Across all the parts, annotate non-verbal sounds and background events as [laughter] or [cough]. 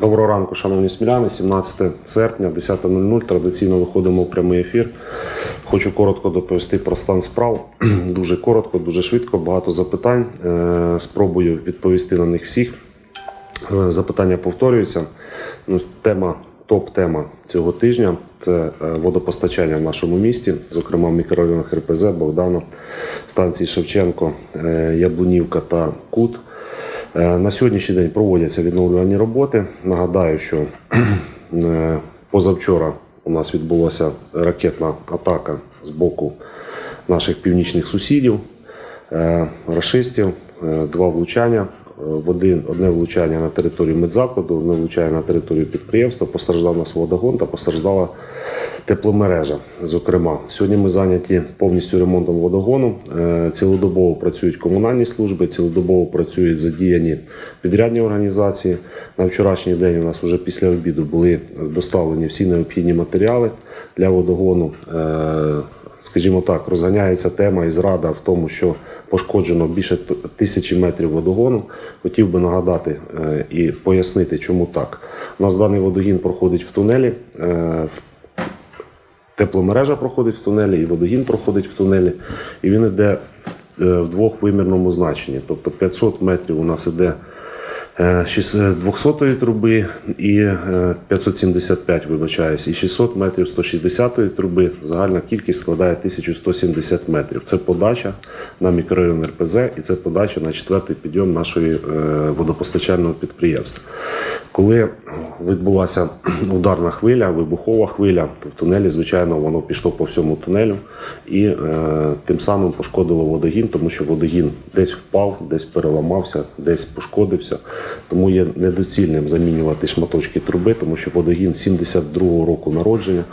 Доброго ранку, шановні сміляни. 17 серпня, 10.00. Традиційно виходимо в прямий ефір. Хочу коротко доповісти про стан справ. [clears throat] Дуже коротко, дуже швидко, багато запитань. Е, Спробую відповісти на них всіх. Е, Запитання повторюються. Ну, тема, топ-тема цього тижня це е, водопостачання в нашому місті, зокрема в мікрорайонах РПЗ, Богдано, станції Шевченко, Яблунівка та Кут. Е, На сьогоднішній день проводяться відновлювальні роботи. Нагадаю, що [clears throat] е, позавчора у нас відбулася ракетна атака з боку наших північних сусідів, е, рашистів, два влучання. В один, одне влучання на територію медзакладу, одне влучання на територію підприємства. Постраждав нас водогон та постраждала тепломережа. Зокрема, сьогодні ми зайняті повністю ремонтом водогону. Е, Цілодобово працюють комунальні служби, цілодобово працюють задіяні підрядні організації. На вчорашній день у нас вже після обіду були доставлені всі необхідні матеріали для водогону. Е, Скажімо так, розганяється тема і зрада в тому, що пошкоджено більше тисячі метрів водогону. Хотів би нагадати е, і пояснити, чому так. У нас даний водогін проходить в тунелі. Тепломережа проходить в тунелі, і водогін проходить в тунелі, і він йде в, е, в двохвимірному значенні. Тобто 500 метрів у нас іде е, 200 труби і е, 575, вибачаюсь, і 600 метрів 160-ї труби. Загальна кількість складає 1170 метрів. Це подача на мікрорайон РПЗ і це подача на четвертий підйом нашої е, водопостачального підприємства. Коли відбулася ударна хвиля, вибухова хвиля, то в тунелі, звичайно, воно пішло по всьому тунелю і е, тим самим пошкодило водогін, тому що водогін десь впав, десь переламався, десь пошкодився. Тому є недоцільним замінювати шматочки труби, тому що водогін 72-го року народження,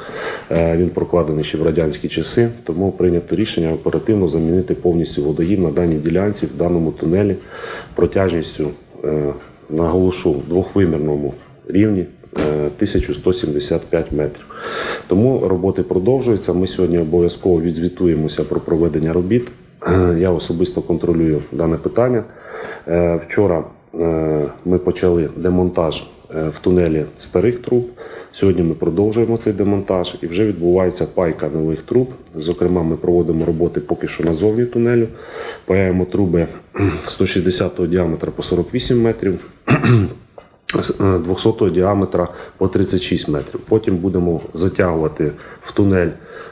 е, він прокладений ще в радянські часи, тому прийнято рішення оперативно замінити повністю водогін на даній ділянці в даному тунелі протяжністю. е, наголошу, в двохвимірному рівні е, 1175 метрів. Тому роботи продовжуються. Ми сьогодні обов'язково відзвітуємося про проведення робіт. Е, Я особисто контролюю дане питання. Е, Вчора е, ми почали демонтаж е, в тунелі старих труб. Сьогодні ми продовжуємо цей демонтаж і вже відбувається пайка нових труб. Зокрема, ми проводимо роботи поки що назовні тунелю. Паяємо труби [clears throat] 160 діаметра по 48 метрів. [clears throat] з 200 діаметра по 36 метрів. Потім будемо затягувати в тунель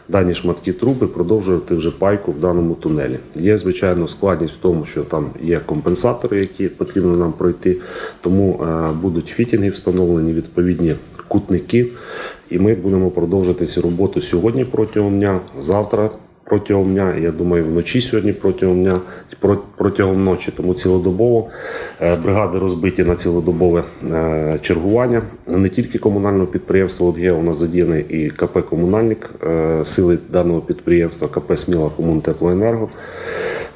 дані шматки труби, продовжувати вже пайку в даному тунелі. Є, звичайно, складність в тому, що там є компенсатори, які потрібно нам пройти, тому е, будуть фітінги встановлені, відповідні кутники, і ми будемо продовжити цю роботу сьогодні протягом дня, завтра протягом дня. Я думаю, вночі сьогодні протягом дня, протягом ночі. Тому цілодобово е, бригади розбиті на цілодобове е, чергування. Не тільки комунального підприємства є у нас задіяний і КП Комунальник е, сили даного підприємства, КП Сміла Комунтеплоенерго.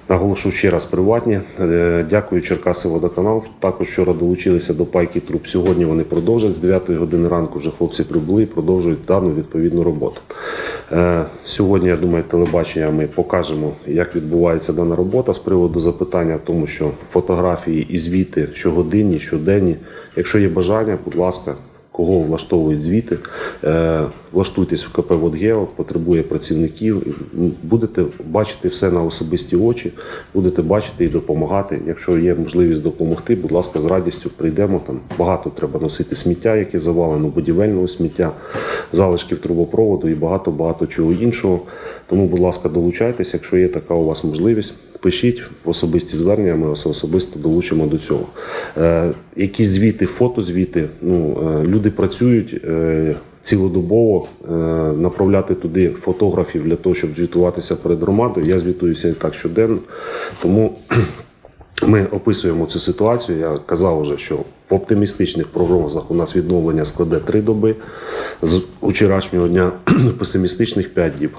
Наголошу ще раз приватні. Е, Дякую Черкаси Водоканал. Також вчора долучилися до пайки труб. Сьогодні вони продовжать. З 9 години ранку вже хлопці прибули і продовжують дану відповідну роботу. Е, Сьогодні, я думаю, телебачення ми покажемо, як відбувається дана робота з приводу запитання, тому що фотографії і звіти щогодинні, щоденні. Якщо є бажання, будь ласка, кого влаштовують звіти, е, влаштуйтесь в КП «Водгео», потребує працівників. Будете бачити все на особисті очі, будете бачити і допомагати. Якщо є можливість допомогти, будь ласка, з радістю прийдемо. Там багато треба носити сміття, яке завалено, будівельного сміття, залишків трубопроводу і багато багато чого іншого. Тому, будь ласка, долучайтеся, якщо є така у вас можливість. Пишіть особисті звернення, ми особисто долучимо до цього. Е, якісь звіти, фотозвіти, ну, е, люди працюють е, цілодобово, е, направляти туди фотографів для того, щоб звітуватися перед громадою. Я звітуюся і так щоденно. Тому [clears throat] ми описуємо цю ситуацію. Я казав вже, що в оптимістичних прогнозах у нас відновлення складе 3 доби, з вчорашнього дня [clears throat] песимістичних 5 діб.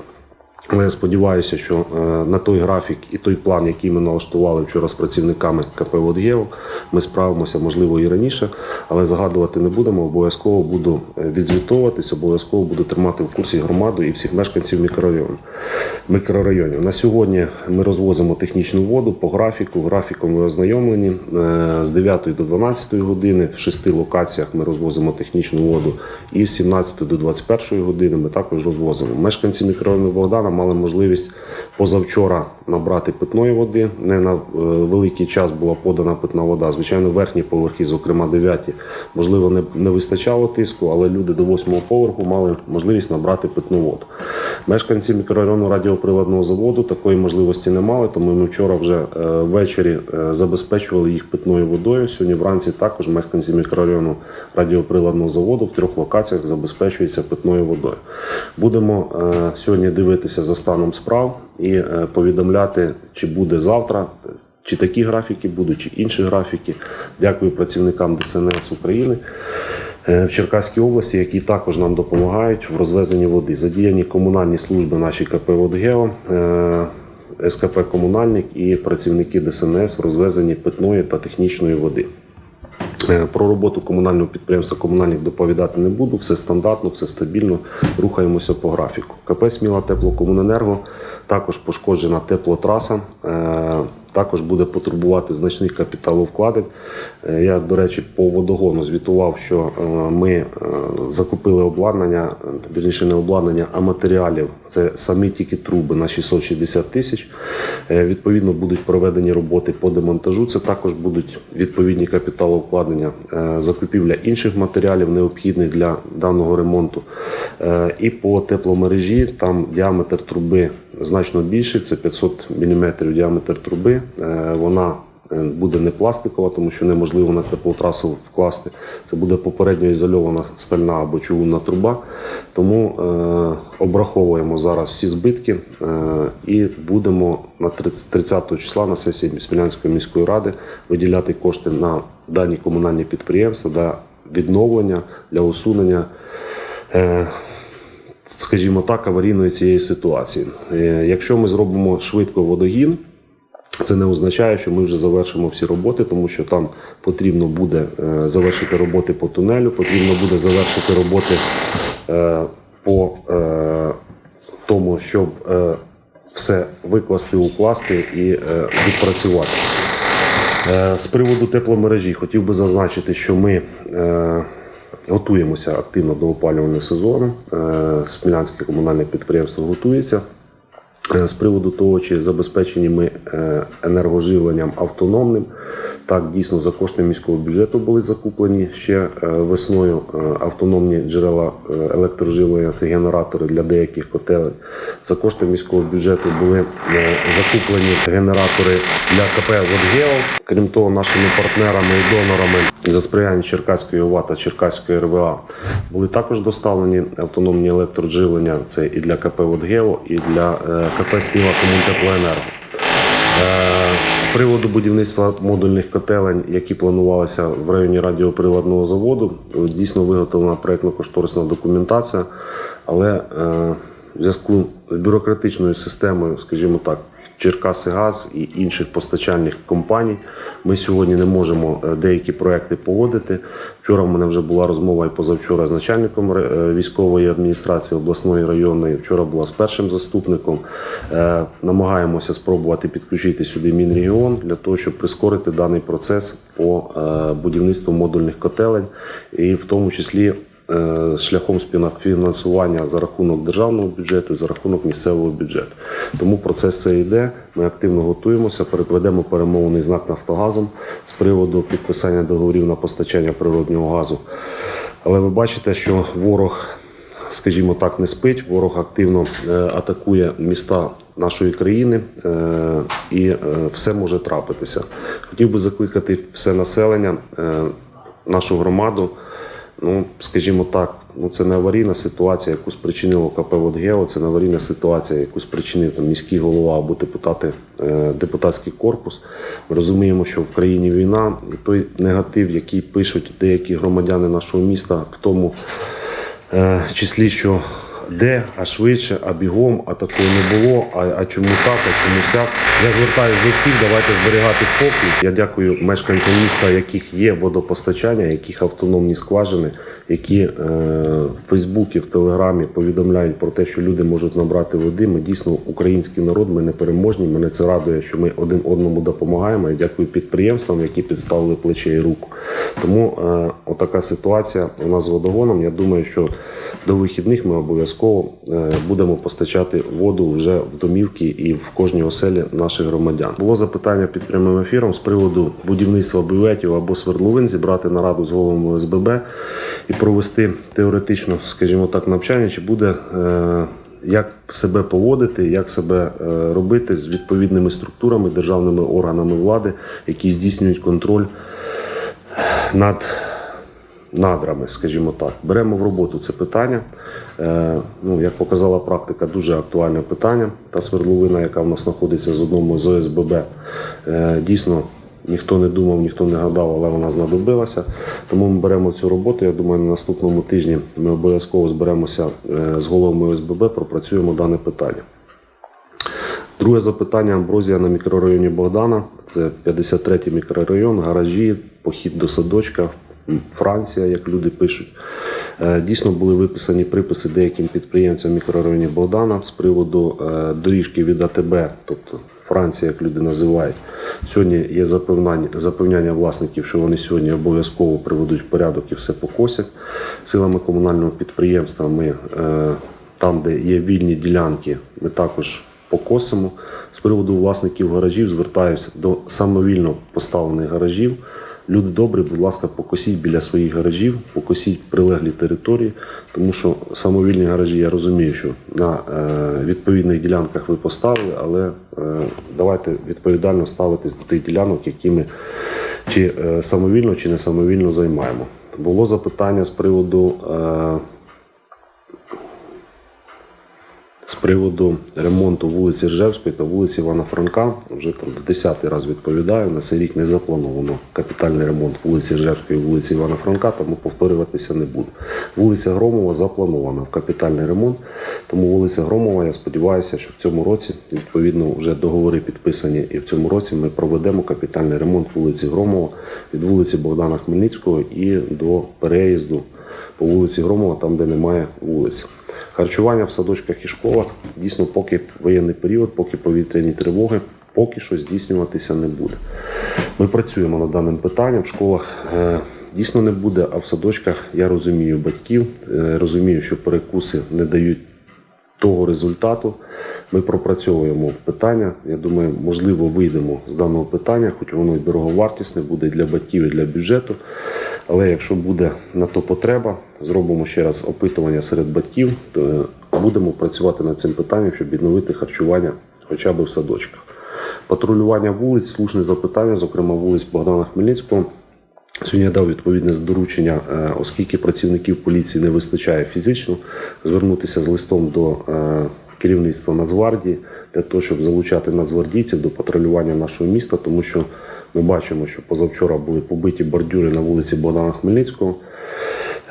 Я сподіваюся, що е, на той графік і той план, який ми налаштували вчора з працівниками КП «Водгео», ми справимося, можливо, і раніше, але загадувати не будемо. Обов'язково буду е, відзвітовуватись, обов'язково буду тримати в курсі громаду і всіх мешканців мікрорайону. мікрорайонів. На сьогодні ми розвозимо технічну воду по графіку. Графіком ви ознайомлені Е, з 9 до 12 години. В шести локаціях ми розвозимо технічну воду. І з 17 до 21 години ми також розвозимо. Мешканці мікрорайону Богдана мали можливість позавчора набрати питної води. Не на е, великий час була подана питна вода. Звичайно, верхні поверхи, зокрема 9, можливо, не, не вистачало тиску, але люди до 8 поверху мали можливість набрати питну воду. Мешканці мікрорайону радіоприладного заводу такої можливості не мали, тому ми вчора вже е, ввечері е, забезпечували їх питною водою. Сьогодні вранці також мешканці мікрорайону радіоприладного заводу в трьох локаціях забезпечуються питною водою. Будемо сьогодні дивитися за станом справ і е, повідомляти, чи буде завтра. Чи такі графіки будуть, чи інші графіки. Дякую працівникам ДСНС України е, в Черкаській області, які також нам допомагають в розвезенні води. Задіяні комунальні служби наші КП «Водгео», е, СКП Комунальник і працівники ДСНС в розвезенні питної та технічної води. Е, Про роботу комунального підприємства комунальник доповідати не буду. Все стандартно, все стабільно. Рухаємося по графіку. КП Сміла Теплокомуненерго також пошкоджена теплотраса. е, Також буде потребувати значних капіталовкладень. Е, Я, до речі, по водогону звітував, що е, ми закупили обладнання, е, вірніше не обладнання, а матеріалів. Це самі тільки труби на 660 тисяч. Відповідно, будуть проведені роботи по демонтажу. Це також будуть відповідні капіталовкладення, закупівля інших матеріалів, необхідних для даного ремонту. І по тепломережі там діаметр труби значно більший, це 500 мм діаметр труби. Е, Вона е, буде не пластикова, тому що неможливо на теплотрасу вкласти. Це буде попередньо ізольована стальна або чугунна труба. Тому е, обраховуємо зараз всі збитки е, і будемо на 30 30 числа на сесії Смілянської міської ради виділяти кошти на дані комунальні підприємства для відновлення, для усунення. Е, скажімо так, аварійної цієї ситуації. Е, Якщо ми зробимо швидко водогін, це не означає, що ми вже завершимо всі роботи, тому що там потрібно буде е, завершити роботи по тунелю, потрібно буде завершити роботи е, по тому, щоб все викласти, укласти і відпрацювати. З приводу тепломережі хотів би зазначити, що ми готуємося активно до опалювального сезону. Е, Смілянське комунальне підприємство готується. Е, З приводу того, чи забезпечені ми е, енергоживленням автономним, так дійсно за кошти міського бюджету були закуплені ще е, весною е, автономні джерела е, електроживлення, це генератори для деяких котелень. За кошти міського бюджету були закуплені генератори для КП «Водгео». Крім того, нашими партнерами і донорами за сприяння Черкаської ОВА та Черкаської РВА були також доставлені автономні електроживлення. Це і для КП «Водгео», і для КП «Сміла Комунтеплоенерго». Приводу будівництва модульних котелень, які планувалися в районі радіоприладного заводу, дійсно виготовлена проєктно-кошторисна документація, але е, в зв'язку з бюрократичною системою, скажімо так, Черкасигаз і інших постачальних компаній. Ми сьогодні не можемо е, деякі проекти погодити. Вчора в мене вже була розмова і позавчора з начальником е, військової адміністрації обласної районної. Вчора була з першим заступником. Е, Намагаємося спробувати підключити сюди Мінрегіон для того, щоб прискорити даний процес по будівництву модульних котелень, і в тому числі шляхом співфінансування за рахунок державного бюджету за рахунок місцевого бюджету. Тому процес це йде. Ми активно готуємося, перекладемо перемовний знак Нафтогазом з приводу підписання договорів на постачання природнього газу. Але ви бачите, що ворог, скажімо так, не спить. Ворог активно е, атакує міста нашої країни, е, і е, все може трапитися. Хотів би закликати все населення, е, нашу громаду. Ну, скажімо так, ну це не аварійна ситуація, яку спричинило КП «Водгео», це не аварійна ситуація, яку спричинив там міський голова або депутати, е, депутатський корпус. Ми розуміємо, що в країні війна, і той негатив, який пишуть деякі громадяни нашого міста, в тому е, числі, що де, а швидше, а бігом, а такого не було, а, а чому так, а чому сяк. Я звертаюся до всіх, давайте зберігати спокій. Я дякую мешканцям міста, яких є водопостачання, яких автономні скважини, які е, в Фейсбуці, в Телеграмі повідомляють про те, що люди можуть набрати води. Ми дійсно український народ, ми непереможні. Мене це радує, що ми один одному допомагаємо. Я дякую підприємствам, які підставили плече і руку. Тому е, отака ситуація у нас з водогоном. Я думаю, що до вихідних ми обов'язково е, будемо постачати воду вже в домівки і в кожній оселі наших громадян. Було запитання під прямим ефіром з приводу будівництва бюветів або свердловин, зібрати нараду з головами ОСББ і провести теоретично, скажімо так, навчання, чи буде. е, Як себе поводити, як себе е, робити з відповідними структурами, державними органами влади, які здійснюють контроль над надрами, скажімо так. Беремо в роботу це питання. Е, ну, як показала практика, дуже актуальне питання. Та свердловина, яка в нас знаходиться з одному з ОСББ, е, дійсно ніхто не думав, ніхто не гадав, але вона знадобилася. Тому ми беремо цю роботу. Я думаю, на наступному тижні ми обов'язково зберемося е, з головами ОСББ, пропрацюємо дане питання. Друге запитання Амброзія на мікрорайоні Богдана. Це 53-й мікрорайон, гаражі, похід до садочка, Франція, як люди пишуть. Е, Дійсно були виписані приписи деяким підприємцям мікрорайоні Богдана з приводу е, доріжки від АТБ, тобто Франція, як люди називають. Сьогодні є запевнання, запевняння власників, що вони сьогодні обов'язково приведуть в порядок і все покосять. Силами комунального підприємства ми е, там, де є вільні ділянки, ми також покосимо. З приводу власників гаражів звертаюся до самовільно поставлених гаражів. Люди добрі, будь ласка, покосіть біля своїх гаражів, покосіть прилеглі території, тому що самовільні гаражі, я розумію, що на е, відповідних ділянках ви поставили, але е, давайте відповідально ставитись до тих ділянок, які ми чи е, самовільно, чи не самовільно займаємо. Було запитання з приводу. Е, з приводу ремонту вулиці Ржевської та вулиці Івана Франка. Вже там в 10-й раз відповідаю. На цей рік не заплановано капітальний ремонт вулиці Ржевської вулиці Івана Франка, тому повторюватися не буду. Вулиця Громова запланована в капітальний ремонт. Тому вулиця Громова, я сподіваюся, що в цьому році відповідно вже договори підписані, і в цьому році ми проведемо капітальний ремонт вулиці Громова від вулиці Богдана Хмельницького і до переїзду по вулиці Громова, там де немає вулиць. Харчування в садочках і школах дійсно, поки воєнний період, поки повітряні тривоги, поки що здійснюватися не буде. Ми працюємо над даним питанням. В школах е, дійсно не буде, а в садочках я розумію батьків, е, розумію, що перекуси не дають того результату. Ми пропрацьовуємо питання. Я думаю, можливо, вийдемо з даного питання, хоч воно і дороговартісне буде для батьків і для бюджету. Але якщо буде на то потреба, зробимо ще раз опитування серед батьків, то е, будемо працювати над цим питанням, щоб відновити харчування хоча б в садочках. Патрулювання вулиць, слушне запитання, зокрема вулиць Богдана Хмельницького. Сьогодні я дав відповідне доручення, е, оскільки працівників поліції не вистачає фізично, звернутися з листом до е, керівництва Нацгвардії для того, щоб залучати нацгвардійців до патрулювання нашого міста, тому що ми бачимо, що позавчора були побиті бордюри на вулиці Богдана Хмельницького.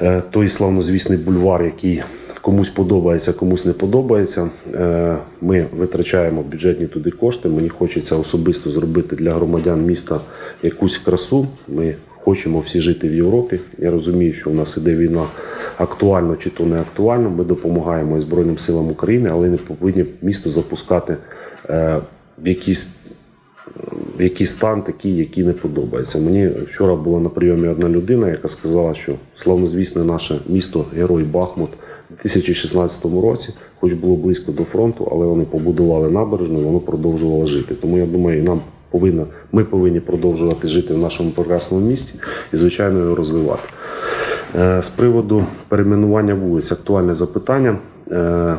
Е, Той славнозвісний бульвар, який комусь подобається, комусь не подобається. Е, Ми витрачаємо бюджетні туди кошти. Мені хочеться особисто зробити для громадян міста якусь красу. Ми хочемо всі жити в Європі. Я розумію, що у нас іде війна актуально чи то не актуально. Ми допомагаємо Збройним силам України, але не повинні місто запускати е, в якісь в якийсь стан такий, який не подобається. Мені вчора була на прийомі одна людина, яка сказала, що славнозвісне наше місто Герой Бахмут у 2016 році, хоч було близько до фронту, але вони побудували набережну, воно продовжувало жити. Тому я думаю, нам повинно, ми повинні продовжувати жити в нашому прекрасному місті і, звичайно, його розвивати. Е, З приводу перейменування вулиць, актуальне запитання. Е,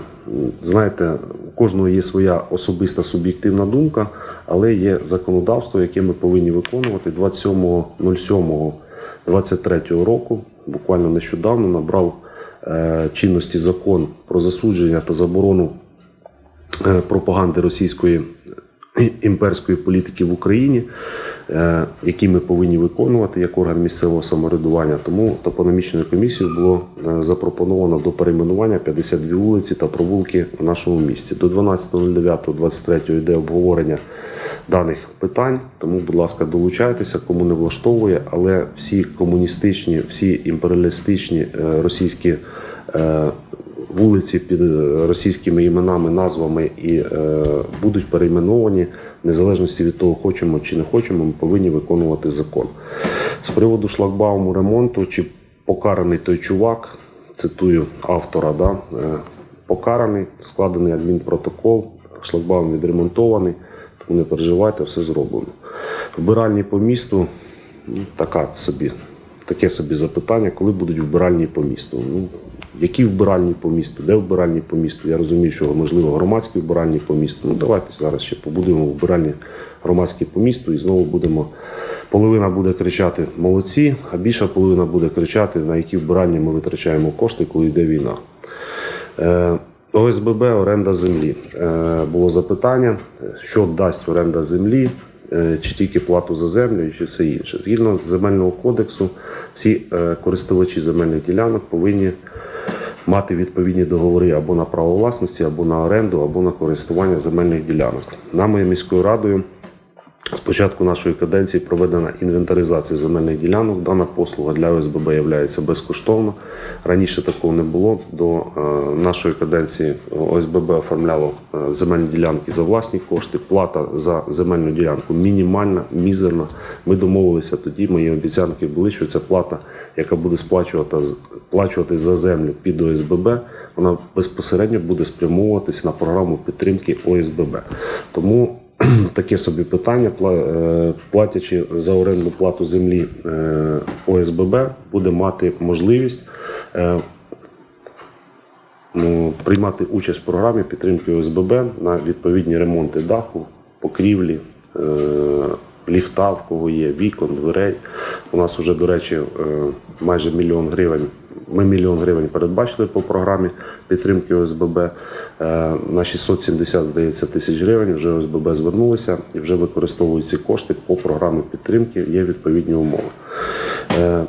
Знаєте, у кожного є своя особиста суб'єктивна думка, але є законодавство, яке ми повинні виконувати 27.07.23 року. Буквально нещодавно набрав е, чинності закон про засудження та заборону е, пропаганди російської імперської політики в Україні. е, які ми повинні виконувати як орган місцевого самоврядування. Тому топономічною комісією було е, запропоновано до перейменування 52 вулиці та провулки в нашому місті. До 12.09.23 йде обговорення даних питань. Тому, будь ласка, долучайтеся, кому не влаштовує, але всі комуністичні, всі імперіалістичні е, російські е, вулиці під е, російськими іменами, назвами і будуть перейменовані в незалежності від того, хочемо чи не хочемо, ми повинні виконувати закон. З приводу шлагбауму ремонту, чи покараний той чувак, цитую автора, да, покараний, складений адмінпротокол, шлагбаум відремонтований, не переживайте, все зроблено. Вбиральні по місту, ну, така собі, таке собі запитання, коли будуть вбиральні по місту. Ну, які вбиральні по місту, де вбиральні по місту? Я розумію, що можливо громадські вбиральні по місту. Ну давайте зараз ще побудуємо вбиральні громадські по місту і знову будемо. Половина буде кричати молодці, а більша половина буде кричати, на які вбиральні ми витрачаємо кошти, коли йде війна. Е, ОСББ оренда землі. Е, Було запитання, що дасть оренда землі, е, чи тільки плату за землю, чи все інше. Згідно земельного кодексу, всі е, користувачі земельних ділянок повинні мати відповідні договори або на право власності, або на оренду, або на користування земельних ділянок. Нами міською радою з початку нашої каденції проведена інвентаризація земельних ділянок. Дана послуга для ОСББ є безкоштовна. Раніше такого не було. До е, нашої каденції ОСББ оформляло е, земельні ділянки за власні кошти. Плата за земельну ділянку мінімальна, мізерна. Ми домовилися тоді. Мої обіцянки були, що ця плата, яка буде сплачувати за землю під ОСББ, вона безпосередньо буде спрямовуватись на програму підтримки ОСББ. Тому [clears throat] таке собі питання, е, платячи за орендну плату землі е, ОСББ, буде мати можливість е, ну, приймати участь в програмі підтримки ОСББ на відповідні ремонти даху, покрівлі, ліфта, в кого є, вікон, дверей. У нас вже, до речі, майже мільйон гривень. Ми мільйон гривень передбачили по програмі підтримки ОСББ. Е, На 670, здається, тисяч гривень вже ОСББ звернулися і вже використовують ці кошти по програмі підтримки. Є відповідні умови. Е,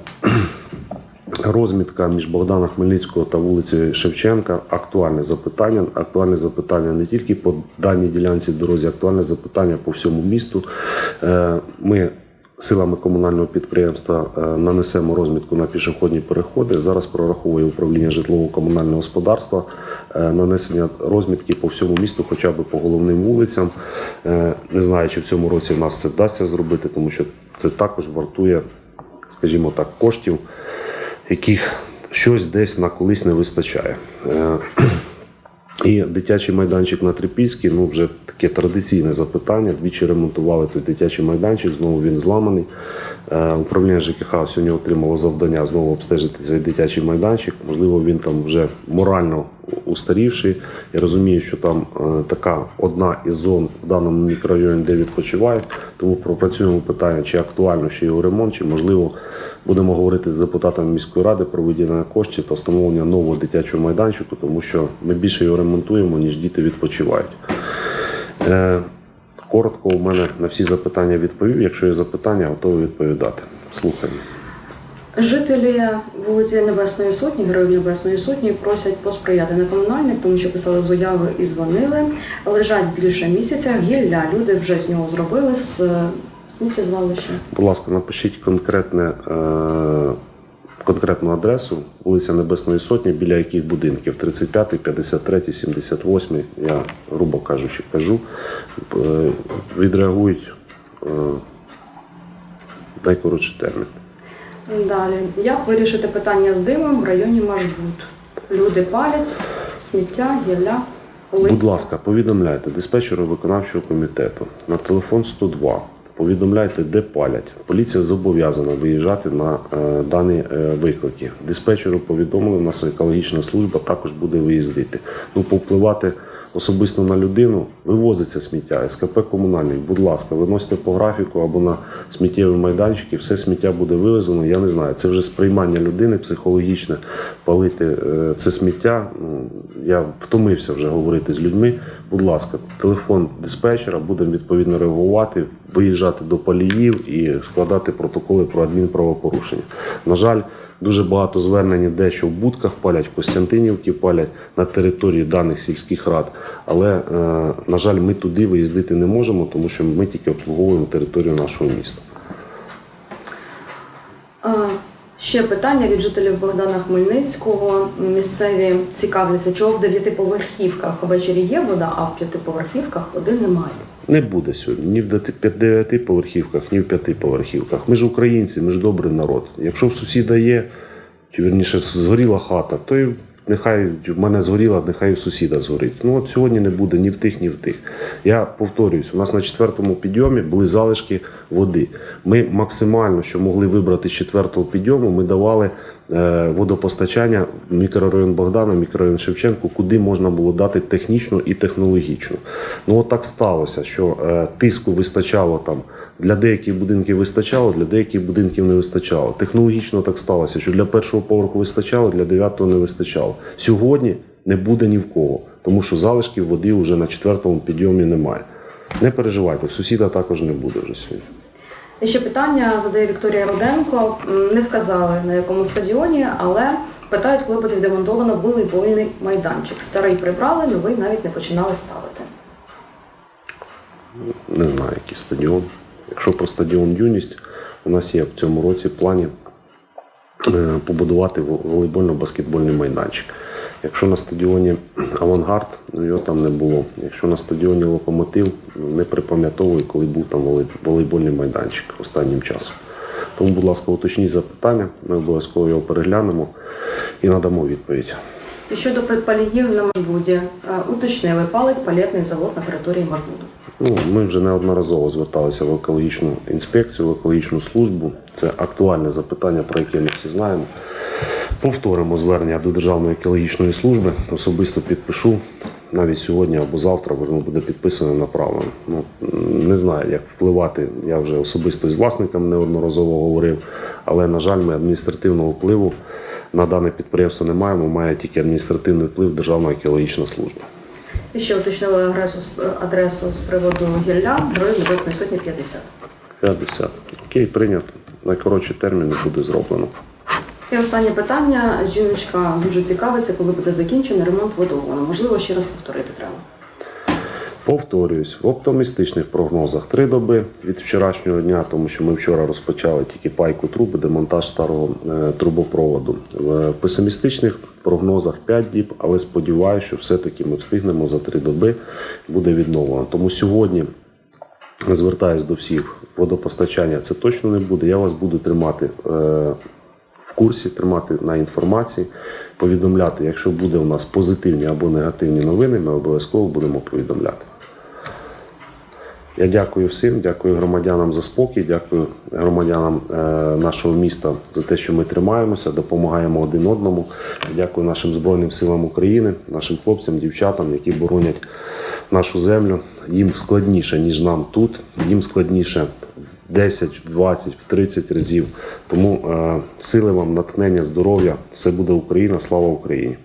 Розмітка між Богдана Хмельницького та вулиці Шевченка актуальне запитання. Актуальне запитання не тільки по даній ділянці дорозі, актуальне запитання по всьому місту. Е, Ми силами комунального підприємства е, нанесемо розмітку на пішохідні переходи. Зараз прораховує управління житлово-комунального господарства е, нанесення розмітки по всьому місту, хоча б по головним вулицям. Е, Не знаю, чи в цьому році в нас це вдасться зробити, тому що це також вартує, скажімо так, коштів яких щось десь на колись не вистачає. І дитячий майданчик на Трипільській, ну вже таке традиційне запитання. Двічі ремонтували той дитячий майданчик, знову він зламаний. Е, Управління ЖКХ сьогодні отримало завдання знову обстежити цей дитячий майданчик. Можливо, він там вже морально устарівший. Я розумію, що там е, така одна із зон в даному мікрорайоні, де відпочивають. Тому пропрацюємо питання, чи актуально ще його ремонт, чи можливо будемо говорити з депутатами міської ради про виділення коштів та встановлення нового дитячого майданчику, тому що ми більше його ремонтуємо, ніж діти відпочивають. Е, Коротко у мене на всі запитання відповів. Якщо є запитання, готовий відповідати. Слухаємо. Жителі вулиці Небесної Сотні, Героїв Небесної Сотні, просять посприяти на комунальник, тому що писали заяви і дзвонили. Лежать більше місяця. Гілля люди вже з нього зробили з е, сміттєзвалища. Будь ласка, напишіть конкретне, е, конкретну адресу вулиця Небесної Сотні, біля яких будинків 35, 53, 78, я грубо кажучи, кажу, е, відреагують найкоротший термін. Далі, як вирішити питання з димом в районі Машбут? Люди палять, сміття, гілля, листя. Будь ласка, повідомляйте диспетчеру виконавчого комітету на телефон 102. Повідомляйте, де палять. Поліція зобов'язана виїжджати на е, дані е, виклики. Диспетчеру повідомили, у нас екологічна служба також буде виїздити. Ну, повпливати особисто на людину вивозиться сміття, СКП комунальний. Будь ласка, виносите по графіку або на сміттєві майданчики, все сміття буде вивезено. Я не знаю. Це вже сприймання людини психологічне, палити е, це сміття. Ну, я втомився вже говорити з людьми. Будь ласка, телефон диспетчера, будемо відповідно реагувати, виїжджати до паліїв і складати протоколи про адмінправопорушення. На жаль, дуже багато звернень, де що в будках палять, в Костянтинівці палять на території даних сільських рад. Але, е, на жаль, ми туди виїздити не можемо, тому що ми тільки обслуговуємо територію нашого міста. Е, Ще питання від жителів Богдана Хмельницького. Місцеві цікавляться, чого в дев'ятиповерхівках ввечері є вода, а в п'ятиповерхівках води немає. Не буде сьогодні ні в дев'яти поверхівках, ні в п'яти поверхівках. Ми ж українці, ми ж добрий народ. Якщо в сусіда є, чи вірніше згоріла хата, то й нехай в мене згоріла, нехай в сусіда згорить. Ну от сьогодні не буде ні в тих, ні в тих. Я повторююсь, у нас на четвертому підйомі були залишки води. Ми максимально, що могли вибрати з четвертого підйому, ми давали е, водопостачання в мікрорайон Богдана, мікрорайон Шевченко, куди можна було дати технічно і технологічно. Ну от так сталося, що е, тиску вистачало там. Для деяких будинків вистачало, для деяких будинків не вистачало. Технологічно так сталося, що для першого поверху вистачало, для дев'ятого не вистачало. Сьогодні не буде ні в кого, тому що залишків води вже на четвертому підйомі немає. Не переживайте, в сусіда також не буде вже сьогодні. І ще питання задає Вікторія Руденко. Не вказали на якому стадіоні, але питають, коли буде відремонтовано волейбольний майданчик. Старий прибрали, новий навіть не починали ставити. Не знаю, який стадіон. Якщо про стадіон Юність, у нас є в цьому році плані е, побудувати волейбольно-баскетбольний майданчик. Якщо на стадіоні Авангард, ну його там не було. Якщо на стадіоні Локомотив, не припам'ятовую, коли був там волейбольний майданчик останнім часом. Тому, будь ласка, уточніть запитання, ми обов'язково його переглянемо і надамо відповідь. І щодо паліїв на Машбуді, е, уточнили, палить палетний завод на території Машбуду. Ну, ми вже неодноразово зверталися в екологічну інспекцію, в екологічну службу. Це актуальне запитання, про яке ми всі знаємо. Повторимо звернення до Державної екологічної служби. Особисто підпишу навіть сьогодні або завтра, воно буде підписано направлено. Ну, не знаю, як впливати. Я вже особисто з власником неодноразово говорив, але, на жаль, ми адміністративного впливу на дане підприємство не маємо. Має тільки адміністративний вплив Державна екологічна служба. І ще уточнили адресу, адресу з приводу гілля Героїв Небесної Сотні 50. 50. Окей, прийнято. Найкоротші терміни буде зроблено. І останнє питання. Жіночка дуже цікавиться, коли буде закінчений ремонт водогону. Можливо, ще раз повторити треба. Повторююсь, в оптимістичних прогнозах три доби від вчорашнього дня, тому що ми вчора розпочали тільки пайку труби, демонтаж старого е, трубопроводу. В песимістичних прогнозах 5 діб, але сподіваюся, що все-таки ми встигнемо за три доби буде відновлено. Тому сьогодні звертаюсь до всіх, водопостачання це точно не буде. Я вас буду тримати е, курсі, тримати на інформації, повідомляти, якщо буде у нас позитивні або негативні новини, ми обов'язково будемо повідомляти. Я дякую всім, дякую громадянам за спокій, дякую громадянам е, нашого міста за те, що ми тримаємося, допомагаємо один одному. Дякую нашим Збройним силам України, нашим хлопцям, дівчатам, які боронять нашу землю. Їм складніше, ніж нам тут. Їм складніше в 10, в 20, в 30 разів. Тому е, сили вам, натхнення, здоров'я. Все буде Україна. Слава Україні!